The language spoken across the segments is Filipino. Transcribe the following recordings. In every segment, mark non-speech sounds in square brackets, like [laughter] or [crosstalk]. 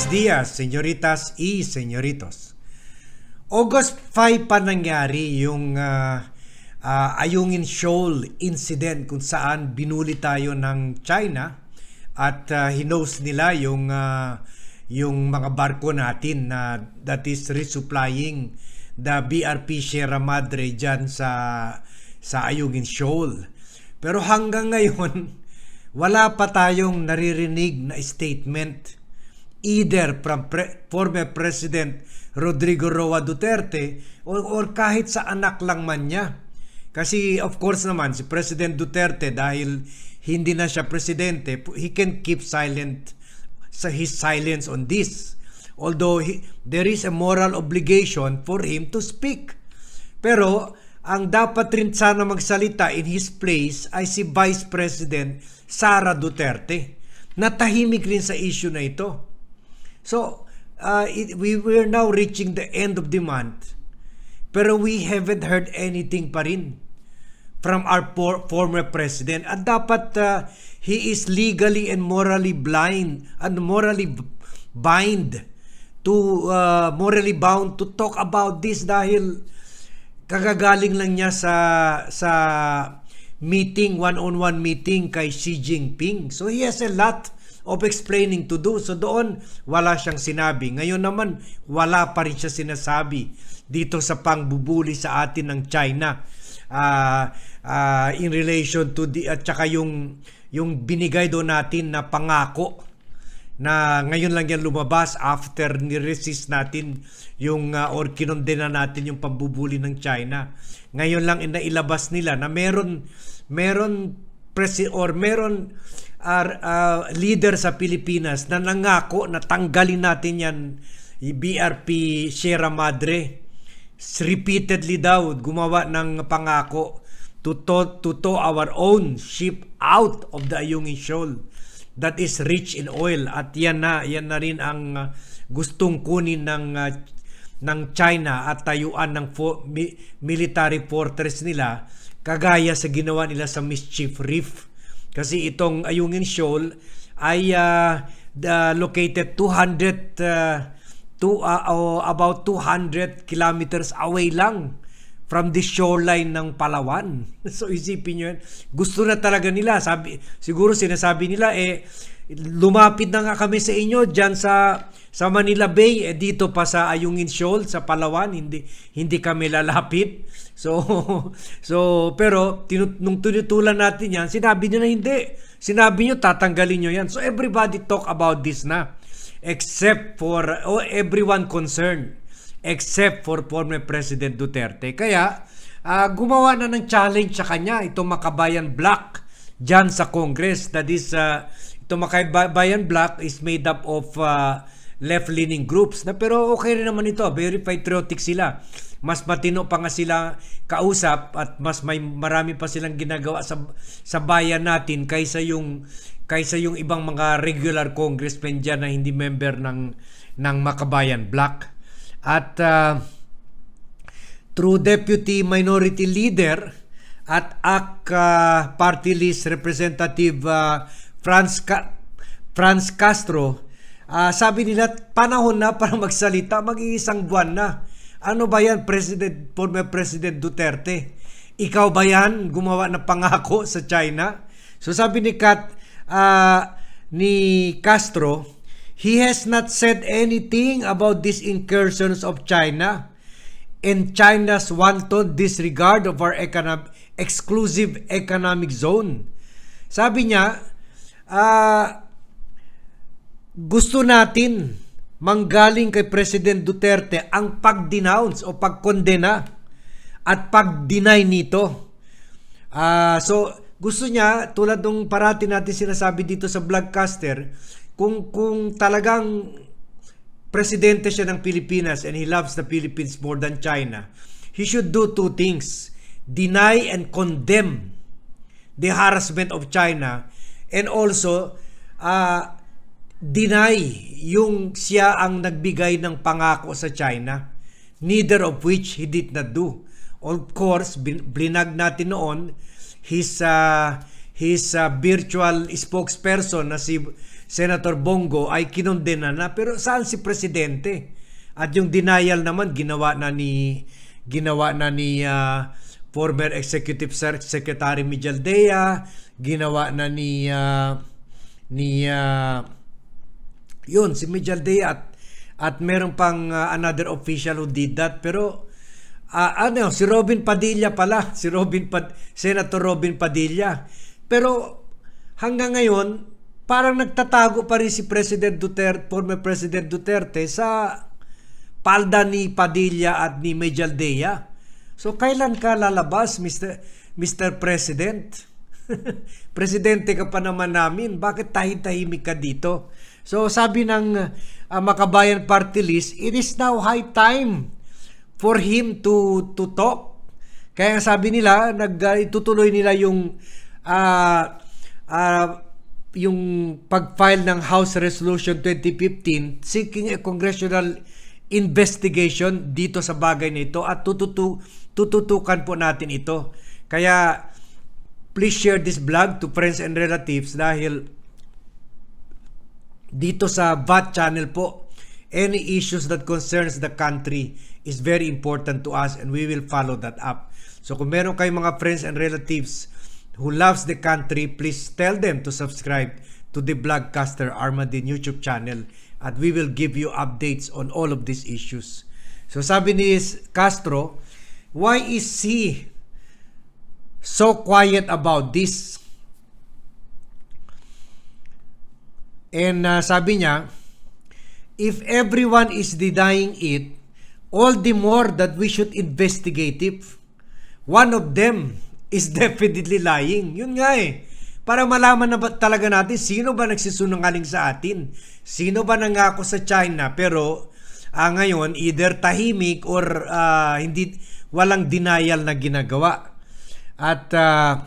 Buenos dias, señoritas y señoritos. August 5 pa nangyari yung ah, ah, Ayungin Shoal incident kung saan binuli tayo ng China at uh, hinos nila yung ah, yung mga barko natin na that is resupplying the BRP Sierra Madre dyan sa sa Ayungin Shoal. Pero hanggang ngayon, [laughs] wala pa tayong naririnig na statement either from pre- former President Rodrigo Roa Duterte or, or kahit sa anak lang man niya. Kasi of course naman si President Duterte dahil hindi na siya presidente, he can keep silent sa his silence on this. Although he, there is a moral obligation for him to speak. Pero ang dapat rin sana magsalita in his place ay si Vice President Sara Duterte. Natahimik rin sa issue na ito. So, uh, it, we we're now reaching the end of the month. Pero we haven't heard anything pa rin from our por- former president. At dapat uh, he is legally and morally blind and morally bind to uh, morally bound to talk about this dahil kagagaling lang niya sa sa meeting one-on-one meeting kay Xi Jinping. So he has a lot of explaining to do. So doon wala siyang sinabi. Ngayon naman wala pa rin siya sinasabi dito sa pangbubuli sa atin ng China. Uh, uh, in relation to the at saka yung yung binigay doon natin na pangako na ngayon lang yan lumabas after ni-resist natin yung uh, or kinondena natin yung pambubuli ng China. Ngayon lang inailabas nila na meron meron presi or meron uh, uh, leader sa Pilipinas na nangako na tanggalin natin yan. BRP Sierra Madre. Repeatedly daw gumawa ng pangako to to, to tow our own ship out of the Ayungin Shoal that is rich in oil. At yan na yan na rin ang uh, gustong kunin ng uh, ng China at tayuan ng fo- mi- military fortress nila kagaya sa ginawa nila sa Mischief Reef kasi itong Ayungin Shoal ay uh, the, located 200 uh, to uh, oh, about 200 kilometers away lang from the shoreline ng Palawan. [laughs] So isipin yan. Gusto na talaga nila. Sabi, siguro sinasabi nila, eh, lumapit na nga kami sa inyo dyan sa sa Manila Bay. Eh, dito pa sa Ayungin Shoal sa Palawan hindi hindi kami lalapit. [laughs] So so pero tinu, nung tinutulan natin yan sinabi niyo na hindi. Sinabi niyo tatanggalin niyo yan. So everybody talk about this na. Except for oh, everyone concerned. Except for former President Duterte. Kaya uh, gumawa na ng challenge sa kanya itong Makabayan Black dyan sa Congress. That is, uh, itong Makabayan Black is made up of uh, left-leaning groups. Na, pero okay rin naman ito. Very patriotic sila. Mas matino pa nga sila kausap at mas may marami pa silang ginagawa sa sa bayan natin kaysa yung kaysa yung ibang mga regular congressmen diyan na hindi member ng ng Makabayan Black at uh, through Deputy Minority Leader at AK uh, Party List Representative uh, Franz, Ca- Franz Castro, uh, sabi nila panahon na para magsalita, mag-iisang buwan na. Ano ba yan, President, former President Duterte? Ikaw ba yan gumawa ng pangako sa China? So sabi ni Kat, uh, ni Castro, he has not said anything about these incursions of China and China's wanton disregard of our economic, exclusive economic zone. Sabi niya, uh, gusto natin manggaling kay President Duterte ang pag-denounce o pag-kondena at pag-deny nito. Uh, so, gusto niya, tulad ng parati natin sinasabi dito sa Vlogcaster, kung, kung talagang presidente siya ng Pilipinas and he loves the Philippines more than China, he should do two things. Deny and condemn the harassment of China and also uh, deny yung siya ang nagbigay ng pangako sa China, neither of which he did not do. Of course, blinag natin noon his uh, his uh, virtual spokesperson na si Senator Bongo ay kinondena na pero saan si presidente? At yung denial naman ginawa na ni ginawa na ni uh, former Executive Sec- Secretary Mijaldea, ginawa na ni uh, ni uh, yun si Mijaldea at at meron pang uh, another official who did that pero Ah, ano, si Robin Padilla pala, [laughs] si Robin Pad Senator Robin Padilla. Pero hanggang ngayon, parang nagtatago pa rin si President Duterte, former President Duterte sa palda ni Padilla at ni Mejaldea. So kailan ka lalabas, Mr. Mr. President? [laughs] Presidente ka pa naman namin, bakit tahit-tahimik ka dito? So sabi ng uh, Makabayan Party List, it is now high time for him to to talk. Kaya sabi nila, nag uh, itutuloy nila yung uh, uh, yung pag-file ng House Resolution 2015 seeking a congressional investigation dito sa bagay na ito at tututu tututukan po natin ito. Kaya please share this vlog to friends and relatives dahil dito sa VAT channel po any issues that concerns the country is very important to us and we will follow that up. So kung meron kayong mga friends and relatives who loves the country, please tell them to subscribe to the Blogcaster Armadin YouTube channel at we will give you updates on all of these issues. So sabi ni Castro, why is he so quiet about this? And uh, sabi niya, if everyone is denying it, all the more that we should investigate it. One of them is [laughs] definitely lying. Yun nga eh. Para malaman na ba talaga natin sino ba nagsisunungaling sa atin. Sino ba nangako sa China pero uh, ngayon either tahimik or uh, hindi walang denial na ginagawa. At uh,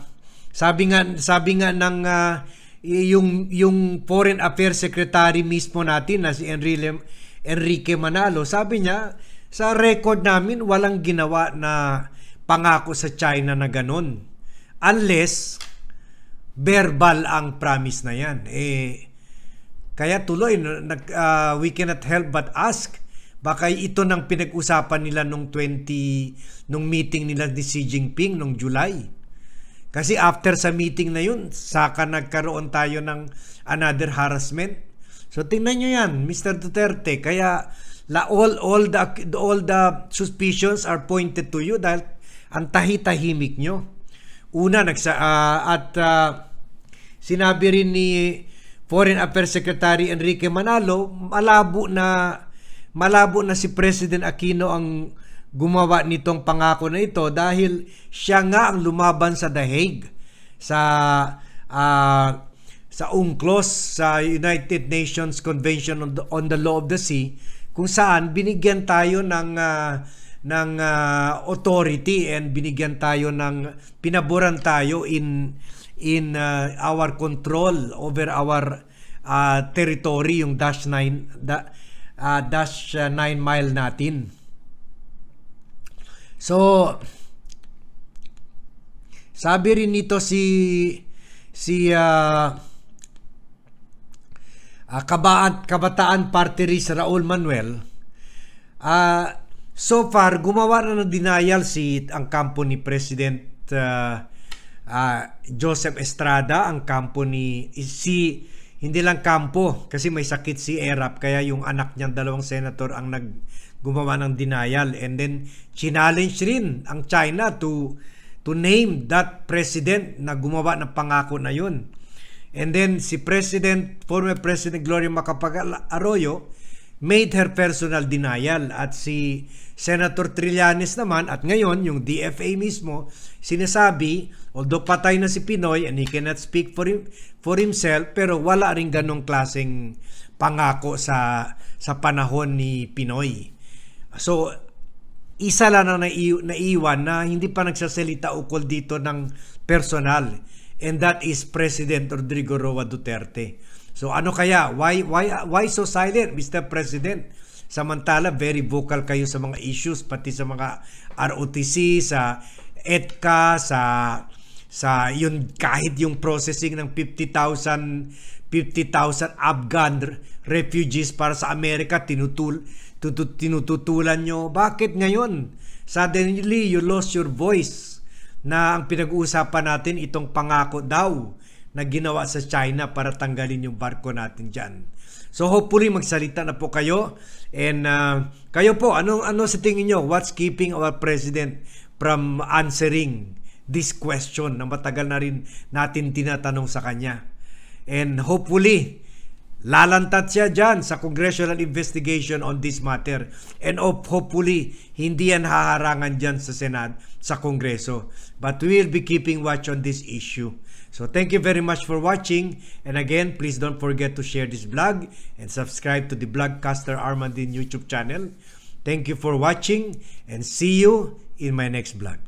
sabi nga sabi nga ng uh, yung yung Foreign Affairs Secretary mismo natin na si Enrique Enrique Manalo, sabi niya sa record namin, walang ginawa na pangako sa China na ganun. Unless, verbal ang promise na yan. Eh, kaya tuloy, nag, uh, we cannot help but ask, baka ito nang pinag-usapan nila nung 20, nung meeting nila ni Xi Jinping nung July. Kasi after sa meeting na yun, saka nagkaroon tayo ng another harassment. So tingnan nyo yan, Mr. Duterte. Kaya la all all the all the suspicions are pointed to you dahil ang tahi-tahimik nyo. Una nagsa uh, at uh, sinabi rin ni Foreign Affairs Secretary Enrique Manalo, malabo na malabo na si President Aquino ang gumawa nitong pangako na ito dahil siya nga ang lumaban sa The Hague sa uh, sa UNCLOS sa United Nations Convention on the, on the Law of the Sea kung saan binigyan tayo ng uh, ng uh, authority and binigyan tayo ng pinaboran tayo in in uh, our control over our uh, territory yung dash 9 da, uh, dash 9 mile natin. So sabi rin nito si si uh, uh, kabaan, kabataan party list Raul Manuel, uh, so far gumawa na ng denial si ang kampo ni President uh, uh, Joseph Estrada, ang kampo ni si hindi lang kampo kasi may sakit si Erap kaya yung anak niyang dalawang senator ang nag gumawa ng denial and then challenge rin ang China to to name that president na gumawa ng pangako na yun. And then si President, former President Gloria Macapagal Arroyo made her personal denial at si Senator Trillanes naman at ngayon yung DFA mismo sinasabi although patay na si Pinoy and he cannot speak for him for himself pero wala ring ganong klaseng pangako sa sa panahon ni Pinoy. So isa lang na naiwan na hindi pa nagsasalita ukol dito ng personal and that is President Rodrigo Roa Duterte. So ano kaya? Why why why so silent, Mr. President? Samantala very vocal kayo sa mga issues pati sa mga ROTC, sa EDCA, sa sa yun kahit yung processing ng 50,000 50,000 Afghan refugees para sa Amerika tinutul tutu- tinututulan nyo bakit ngayon suddenly you lost your voice na ang pinag-uusapan natin itong pangako daw na ginawa sa China para tanggalin yung barko natin dyan. So hopefully magsalita na po kayo and uh, kayo po anong ano sa tingin nyo what's keeping our president from answering this question na matagal na rin natin tinatanong sa kanya. And hopefully lalantad siya dyan sa congressional investigation on this matter. And of hopefully, hindi yan haharangan dyan sa Senado, sa Kongreso. But we will be keeping watch on this issue. So thank you very much for watching. And again, please don't forget to share this vlog and subscribe to the Vlogcaster Armandin YouTube channel. Thank you for watching and see you in my next vlog.